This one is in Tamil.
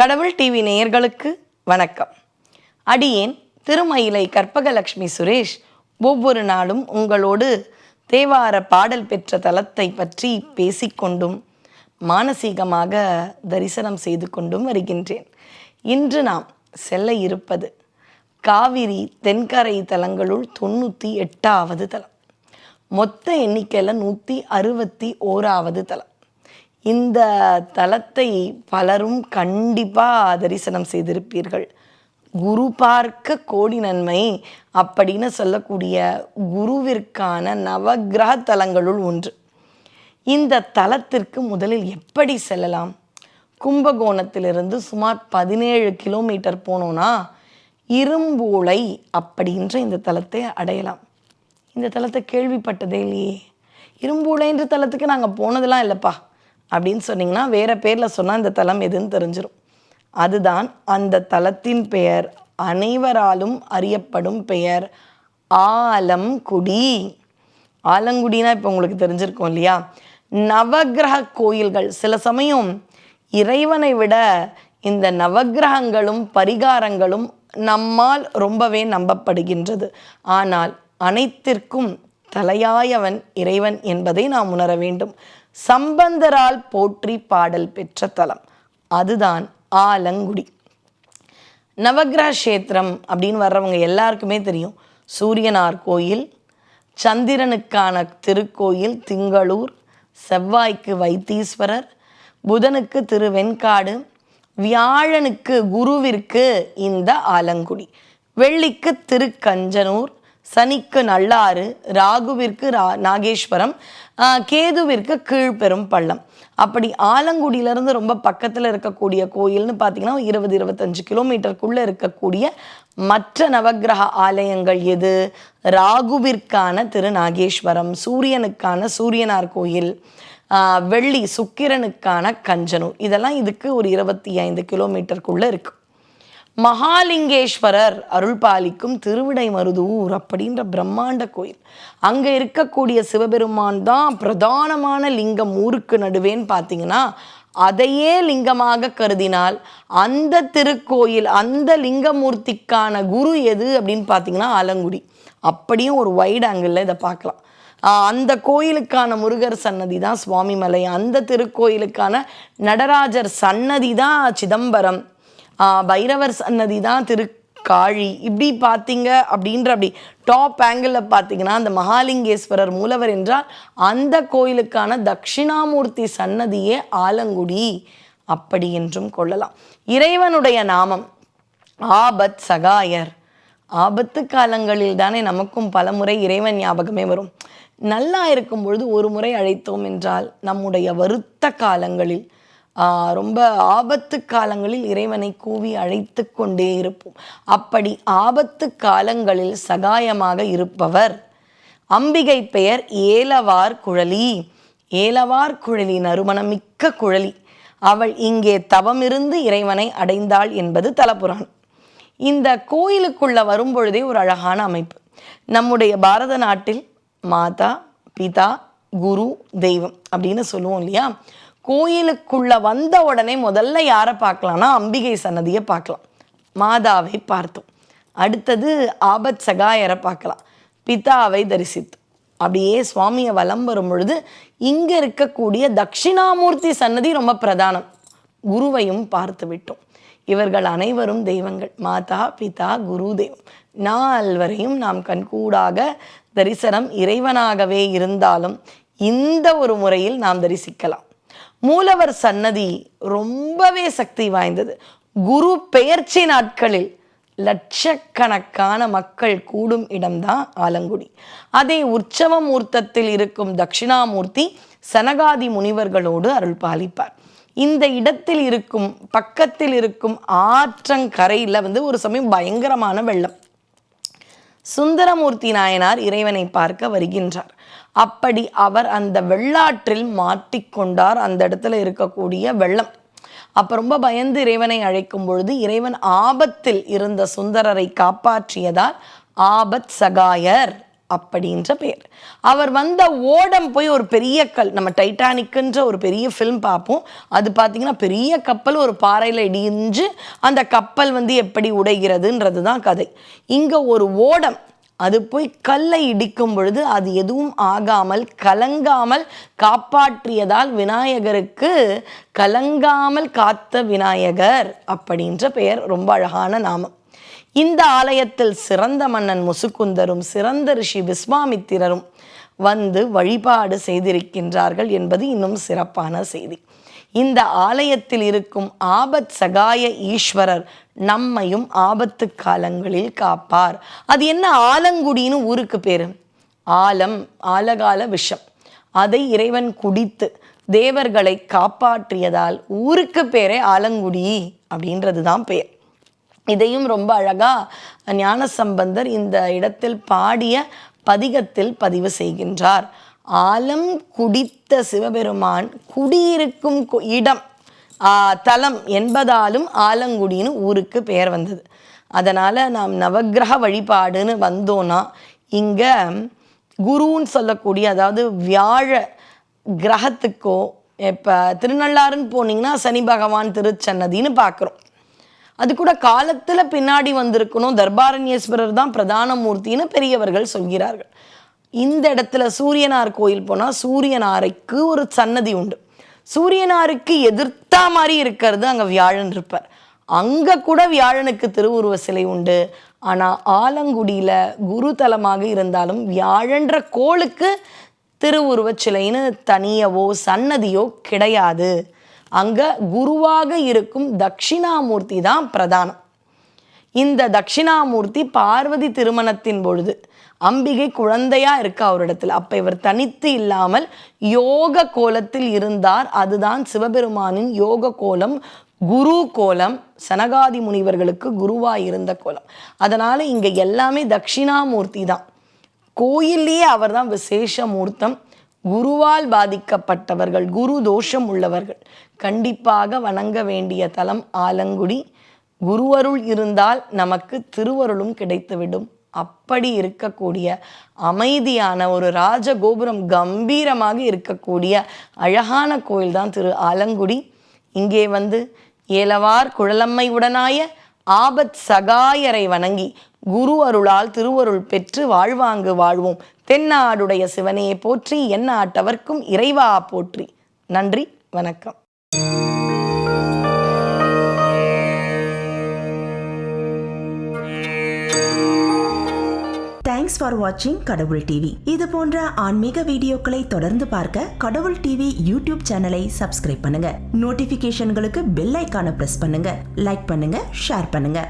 கடவுள் டிவி நேயர்களுக்கு வணக்கம். அடியேன் திருமயிலை கற்பகலட்சுமி சுரேஷ் ஒவ்வொரு நாளும் உங்களோடு தேவார பாடல் பெற்ற தலத்தை பற்றி பேசிக்கொண்டும் மானசீகமாக தரிசனம் செய்து கொண்டும் வருகின்றேன். இன்று நாம் செல்ல இருப்பது காவிரி தென்கரை தலங்களுள் தொண்ணூற்றி எட்டாவது தலம். மொத்த எண்ணிக்கையில் நூற்றி அறுபத்தி ஓராவது தலம். இந்த தலத்தை பலரும் கண்டிப்பாக தரிசனம் செய்திருப்பீர்கள். குரு பார்க்க கோடி நன்மை அப்படின்னு சொல்லக்கூடிய குருவிற்கான நவக்கிரக தலங்களுள் ஒன்று. இந்த தலத்திற்கு முதலில் எப்படி செல்லலாம்? கும்பகோணத்திலிருந்து சுமார் பதினேழு கிலோமீட்டர் போனோன்னா இரும்பூளை அப்படின்ற இந்த தலத்தை அடையலாம். இந்த தலத்தை கேள்விப்பட்டதே இல்லையே. இரும்பூளைன்ற தலத்துக்கு நாங்கள் போனதெல்லாம் இல்லைப்பா. அப்படின்னு சொன்னீங்கன்னா வேற பேரில் சொன்னால் இந்த தலம் எதுன்னு தெரிஞ்சிடும் அதுதான் அந்த தலத்தின் பெயர். அனைவராலும் அறியப்படும் பெயர். ஆலங்குடி. ஆலங்குடினா இப்போ உங்களுக்கு தெரிஞ்சிருக்கும் இல்லையா? நவகிரக கோயில்கள். சில சமயம் இறைவனை விட இந்த நவக்கிரகங்களும் பரிகாரங்களும் நம்மால் ரொம்பவே நம்பப்படுகின்றது. ஆனால் அனைத்திற்கும் தலையாயவன் இறைவன் என்பதை நாம் உணர வேண்டும். சம்பந்தரால் போற்றி பாடல் பெற்ற தலம். அதுதான் ஆலங்குடி. நவக்கிரக கஷேத்திரம் அப்படின்னு வர்றவங்க எல்லாருக்குமே தெரியும். சூரியனார் கோயில் சந்திரனுக்கான திருக்கோயில் திங்களூர் செவ்வாய்க்கு வைத்தீஸ்வரர் புதனுக்கு திருவெண்காடு வியாழனுக்கு குருவிற்கு இந்த ஆலங்குடி. வெள்ளிக்கு திருக்கஞ்சனூர் சனிக்கு நல்லாறு ராகுவிற்கு ரா நாகேஸ்வரம் கேதுவிற்கு கீழ்பெரும் பள்ளம். அப்படி ஆலங்குடியிலேருந்து ரொம்ப பக்கத்தில் இருக்கக்கூடிய கோயில்னு பார்த்தீங்கன்னா இருபது இருபத்தஞ்சு கிலோமீட்டருக்குள்ளே இருக்கக்கூடிய மற்ற நவக்கிரக ஆலயங்கள் எது? ராகுவிற்கான திருநாகேஸ்வரம் சூரியனுக்கான சூரியனார் கோயில் வெள்ளி சுக்கிரனுக்கான கஞ்சனூர். இதெல்லாம் இதுக்கு ஒரு இருபத்தி ஐந்து கிலோமீட்டருக்குள்ளே இருக்குது மகாலிங்கேஸ்வரர் அருள் பாலிக்கும் திருவிடைமருதூர் அப்படின்ற பிரம்மாண்ட கோயில். அங்கே இருக்கக்கூடிய சிவபெருமான் தான் பிரதானமான லிங்கம் ஊருக்கு நடுவேன்னு பார்த்தீங்கன்னா அதையே லிங்கமாக கருதினால் அந்த திருக்கோயில் அந்த லிங்கமூர்த்திக்கான குரு எது அப்படின்னு பார்த்தீங்கன்னா ஆலங்குடி. அப்படியும் ஒரு வைட் ஆங்கிளில் இதை பார்க்கலாம். அந்த கோயிலுக்கான முருகர் சன்னதி தான் சுவாமிமலை. அந்த திருக்கோயிலுக்கான நடராஜர் சன்னதி தான் சிதம்பரம். பைரவர் சன்னதி தான் திருக்காழி. இப்படி பார்த்தீங்க அப்படின்ற அப்படி டாப் ஆங்கிளில் பார்த்தீங்கன்னா அந்த மகாலிங்கேஸ்வரர் மூலவர் என்றால் அந்த கோயிலுக்கான தட்சிணாமூர்த்தி சன்னதியே ஆலங்குடி அப்படி என்றும் கொள்ளலாம். இறைவனுடைய நாமம் ஆபத் சகாயர். ஆபத்து காலங்களில் தானே நமக்கும் பலமுறை இறைவன் ஞாபகமே வரும். நல்லா இருக்கும் பொழுது ஒரு முறை அழைத்தோம் என்றால் நம்முடைய வருத்த காலங்களில் ரொம்ப ஆபத்து காலங்களில் இறைவனை கூவி அழைத்து கொண்டே இருப்போம். அப்படி ஆபத்து காலங்களில் சகாயமாக இருப்பவர் அம்பிகை பெயர் ஏலவார் குழலி. ஏலவார் குழலி நறுமணமிக்க குழலி. அவள் இங்கே தவமிருந்து இறைவனை அடைந்தாள் என்பது தலபுராணம். இந்த கோயிலுக்குள்ள வரும்பொழுதே ஒரு அழகான அமைப்பு. நம்முடைய பாரத நாட்டில் மாதா பிதா குரு தெய்வம் அப்படின்னு சொல்லுவோம் இல்லையா? கோயிலுக்குள்ள வந்த உடனே முதல்ல யாரை பார்க்கலாம்னா அம்பிகை சன்னதியை பார்க்கலாம். மாதாவை பார்த்தோம். அடுத்தது ஆபத் சகாயரை பார்க்கலாம். பிதாவை தரிசித்தோம். அப்படியே சுவாமியை வலம் வரும் பொழுது இங்க இருக்கக்கூடிய தட்சிணாமூர்த்தி சன்னதி ரொம்ப பிரதானம். குருவையும் பார்த்து விட்டோம். இவர்கள் அனைவரும் தெய்வங்கள். மாதா பிதா குரு தெய்வம் நால்வரையும் நாம் கண்கூடாக தரிசனம் இறைவனாகவே இருந்தாலும் இந்த ஒரு முறையில் நாம் தரிசிக்கலாம். மூலவர் சன்னதி ரொம்பவே சக்தி வாய்ந்தது. குரு பெயர்ச்சி நாட்களில் லட்சக்கணக்கான மக்கள் கூடும் இடம்தான் ஆலங்குடி. அதே உற்சவ மூர்த்தத்தில் இருக்கும் தட்சிணாமூர்த்தி சனகாதி முனிவர்களோடு அருள் பாலிப்பார். இந்த இடத்தில் இருக்கும் பக்கத்தில் இருக்கும் ஆற்றங்கரையில் வந்து ஒரு சமயம் பயங்கரமான வெள்ளம். சுந்தரமூர்த்தி நாயனார் இறைவனை பார்க்க வருகின்றார். அப்படி அவர் அந்த வெள்ளாற்றில் மாட்டிக்கொண்டார் அந்த இடத்துல இருக்கக்கூடிய வெள்ளம். அப்ப ரொம்ப பயந்து இறைவனை அழைக்கும் பொழுது இறைவன் ஆபத்தில் இருந்த சுந்தரரை காப்பாற்றியதால் ஆபத் சகாயர். அப்படின்ற பெயர். அவர் வந்த ஓடம் போய் ஒரு பெரிய கல் நம்ம டைட்டானிக்குன்ற ஒரு பெரிய ஃபிலிம் பார்ப்போம். அது பார்த்தீங்கன்னா பெரிய கப்பல் ஒரு பாறையில் இடிஞ்சு அந்த கப்பல் வந்து எப்படி உடைகிறதுன்றது தான் கதை. இங்கே ஒரு ஓடம் அது போய் கல்லை இடிக்கும் பொழுது அது எதுவும் ஆகாமல் கலங்காமல் காப்பாற்றியதால் விநாயகருக்கு கலங்காமல் காத்த விநாயகர் அப்படின்ற பெயர். ரொம்ப அழகான நாமம். இந்த ஆலயத்தில் சிறந்த மன்னன் முசுக்குந்தரும் சிறந்த ரிஷி விஸ்வாமித்திரரும் வந்து வழிபாடு செய்திருக்கின்றார்கள் என்பது இன்னும் சிறப்பான செய்தி. இந்த ஆலயத்தில் இருக்கும் ஆபத் சகாய ஈஸ்வரர் நம்மையும் ஆபத்து காலங்களில் காப்பார். அது என்ன ஆலங்குடின்னு ஊருக்கு பேரு? ஆலம் ஆலகால விஷம். அதை இறைவன் குடித்து தேவர்களை காப்பாற்றியதால் ஊருக்கு பேரே ஆலங்குடி அப்படின்றது தான் பெயர் இதையும் ரொம்ப அழகா ஞானசம்பந்தர் இந்த இடத்தில் பாடிய பதிகத்தில் பதிவு செய்கின்றார். ஆலம் குடித்த சிவபெருமான் குடியிருக்கும் இடம் தலம் என்பதாலும் ஆலங்குடின்னு ஊருக்கு பெயர் வந்தது. அதனால் நாம் நவக்கிரக வழிபாடுன்னு வந்தோன்னா இங்கே குருன்னு சொல்லக்கூடிய அதாவது வியாழ கிரகத்துக்கோ இப்போ திருநள்ளாறுன்னு போனீங்கன்னா சனி பகவான் திருச்சன்னதின்னு பார்க்குறோம் அது கூட காலத்தில் பின்னாடி வந்திருக்கணும். தர்பாரண்யேஸ்வரர் தான் பிரதான மூர்த்தின்னு பெரியவர்கள் சொல்கிறார்கள். இந்த இடத்துல சூரியனார் கோயில் போனால் சூரியனாருக்கு ஒரு சன்னதி உண்டு. சூரியனாருக்கு எதிர்த்தா மாதிரி இருக்கிறது அங்கே வியாழன் இருப்பார். அங்கே கூட வியாழனுக்கு திருவுருவ சிலை உண்டு. ஆனால் ஆலங்குடியில் குருதலமாக இருந்தாலும் வியாழன்ற கோளுக்கு திருவுருவச் சிலைன்னு தனியவோ சன்னதியோ கிடையாது. அங்கே குருவாக இருக்கும் தட்சிணாமூர்த்தி தான் பிரதானம். இந்த தட்சிணாமூர்த்தி பார்வதி திருமணத்தின் பொழுது அம்பிகை குழந்தையா இருக்கா அவரிடத்தில் அப்ப இவர் தனித்து இல்லாமல் யோக கோலத்தில் இருந்தார். அதுதான் சிவபெருமானின் யோக கோலம் குரு கோலம் சனகாதி முனிவர்களுக்கு குருவாக இருந்த கோலம். அதனால இங்க எல்லாமே தட்சிணாமூர்த்தி தான். கோயில்லையே அவர்தான் விசேஷ மூர்த்தம். குருவால் பாதிக்கப்பட்டவர்கள் குரு தோஷம் உள்ளவர்கள். கண்டிப்பாக வணங்க வேண்டிய தலம் ஆலங்குடி. குருவருள் இருந்தால் நமக்கு திருவருளும் கிடைத்துவிடும். அப்படி இருக்கக்கூடிய அமைதியான ஒரு ராஜகோபுரம் கம்பீரமாக இருக்கக்கூடிய அழகான கோயில் தான் திரு ஆலங்குடி. இங்கே வந்து ஏலவார் குழலம்மை உடனாய ஆபத் சகாயரை வணங்கி குரு அருளால் திருவருள் பெற்று வாழ்வாங்கு வாழ்வோம். தென்னாடுடைய சிவனே போற்றி எந்நாட்டவர்க்கும் இறைவா போற்றி. நன்றி வணக்கம். தேங்க்ஸ் ஃபார் வாட்சிங் கடவுள் டிவி இது போன்ற ஆன்மீக வீடியோக்களை தொடர்ந்து பார்க்க கடவுள் டிவி யூடியூப் சேனலை சப்ஸ்கிரைப் பண்ணுங்க. நோட்டிபிகேஷன்களுக்கு பெல் ஐக்கான பிரஸ் பண்ணுங்க. லைக் பண்ணுங்க ஷேர் பண்ணுங்க.